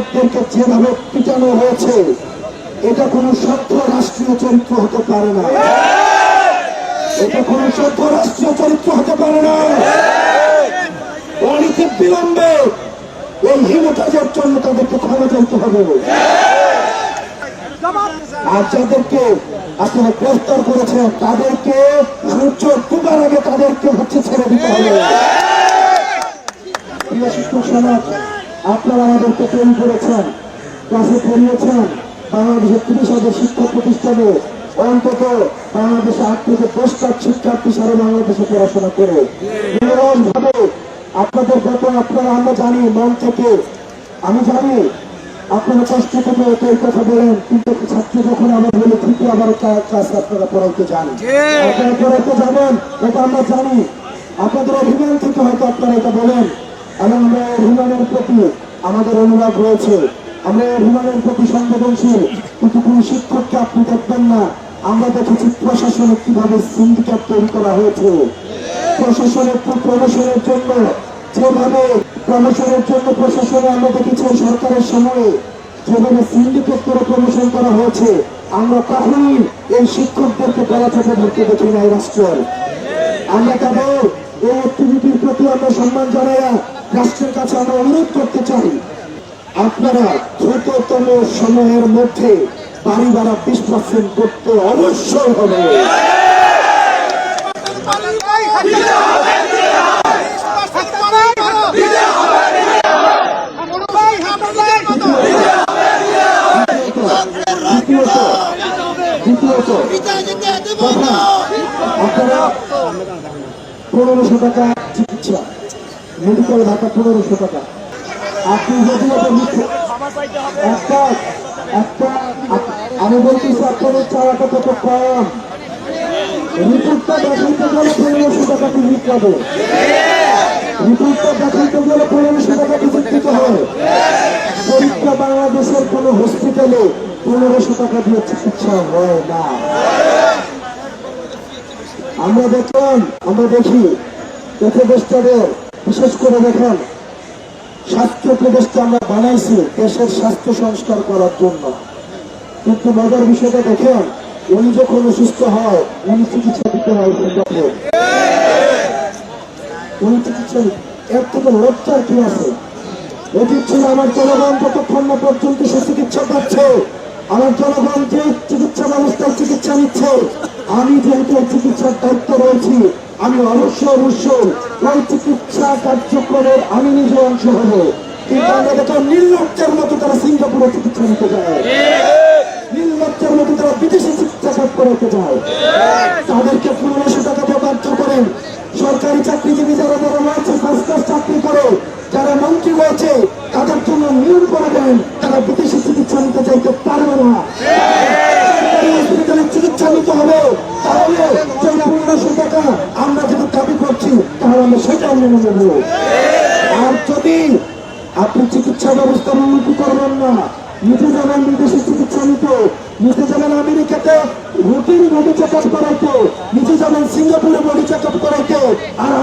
শিক্ষকদেরকে যেভাবে পিটানো হয়েছে। এটা কোনো সভ্য রাষ্ট্রীয় চরিত্র হতে পারে না। এটা কোনো সভ্য রাষ্ট্রীয় চরিত্র হতে পারে না। অনীতি বিলম্বে এই হিমতাজের জন্য তাদেরকে ক্ষমা চাইতে হবে। আর যাদেরকে আপনারা গ্রেফতার করেছেন, তাদেরকে সূর্য ডুবার আগে তাদেরকে হচ্ছে ছেড়ে দিতে হবে। প্রিয় শিক্ষক সমাজ আপনারা আমাদেরকে তৈরি করেছেন ক্লাসে পড়িয়েছেন বাংলাদেশের তিরিশ হাজার শিক্ষা প্রতিষ্ঠানে অন্তত বাংলাদেশে আট থেকে দশ লাখ শিক্ষার্থী সারা বাংলাদেশে পড়াশোনা করে। ভাবে আপনাদের গত আপনারা আমরা জানি মন থেকে আমি জানি আপনারা কষ্ট করে এই কথা বলেন কিন্তু ছাত্র যখন আমরা বলে ঠিকই আবার ক্লাস আপনারা পড়াইতে যান। আপনারা পড়াইতে যাবেন এটা আমরা জানি। আপনাদের অভিমান থেকে হয়তো আপনারা এটা বলেন। এবং আমরা অভিমানের প্রতি আমাদের অনুরাগ রয়েছে। আমরা অভিমানের প্রতি সংবেদনশীল। কিন্তু কোন শিক্ষককে আপনি দেখবেন না। আমরা দেখেছি প্রশাসনে কীভাবে সিন্ডিকেট তৈরি করা হয়েছে। প্রশাসনের প্রমোশনের জন্য যেভাবে প্রমোশনের জন্য প্রশাসনে আমরা দেখেছি সরকারের সময়ে যেভাবে সিন্ডিকেট করে প্রমোশন করা হয়েছে। আমরা কখনই এই শিক্ষকদেরকে থেকে ধরতে দেখি না আমরা তাদের সম্মান জানাই রাষ্ট্রের কাছে আমরা অনুরোধ করতে চাই আপনারা দ্রুততম সময়ের মধ্যে বাড়ি ভাড়া বিশ পার্সেন্ট করতে অবশ্যই হবে। আপনারা পনেরোশো টাকা চিকিৎসা মেডিকেল ভাতা পনেরোশো টাকা। আপনি যদি আমি বলতেছি আপনাদের চাওয়াটা কত কম? রিপোর্টটা দেখাইতে গেলে পনেরোশো টাকা টিকিট পাবে। রিপোর্টটা দেখাইতে গেলে পনেরোশো টাকা টিকিট দিতে হবে। পরীক্ষা বাংলাদেশের কোন হসপিটালে পনেরোশো টাকা দিয়ে চিকিৎসা হয় না। আমরা দেখলাম, আমরা দেখি। উপদেষ্টাদের বিশেষ করে দেখেন, স্বাস্থ্য উপদেষ্টা আমরা বানাইছি দেশের স্বাস্থ্য সংস্কার করার জন্য। কিন্তু মজার বিষয়টা দেখেন, উনি যখন অসুস্থ হয়, উনি চিকিৎসা দিতে হয় সিঙ্গাপুর উনি চিকিৎসা এর থেকে লজ্জার কি আছে? উচিত ছিল আমার জনগণ, যতক্ষণ না পর্যন্ত সে চিকিৎসা পাচ্ছে। আমার জনগণ যে চিকিৎসা ব্যবস্থায় চিকিৎসা নিচ্ছে, আমি যেহেতু চিকিৎসার দায়িত্ব রয়েছি আমি অবশ্যই অবশ্যই ওই চিকিৎসা কার্যক্রমের আমি নিজে অংশ হব। কিন্তু আমরা দেখলাম নির্লজ্জের মতো তারা সিঙ্গাপুরে চিকিৎসা নিতে যায়। নির্লজ্জের মতো তারা বিদেশি চিকিৎসা কাজ করাতে যায়। তাদেরকে পনেরোশো টাকা দিয়ে বাধ্য করেন। সরকারি চাকরিজীবী যারা যারা রয়েছে মেনে নেব। আর যদি আপনি চিকিৎসা ব্যবস্থার উন্নতি করবেন না নিজে যাবেন চিকিৎসা নিতে নিজে যাবেন আমেরিকাতে, রুটিন বডি চেক আপ করাইতে নিজে যাবেন সিঙ্গাপুরে বডি চেক আপ করাইতে, আর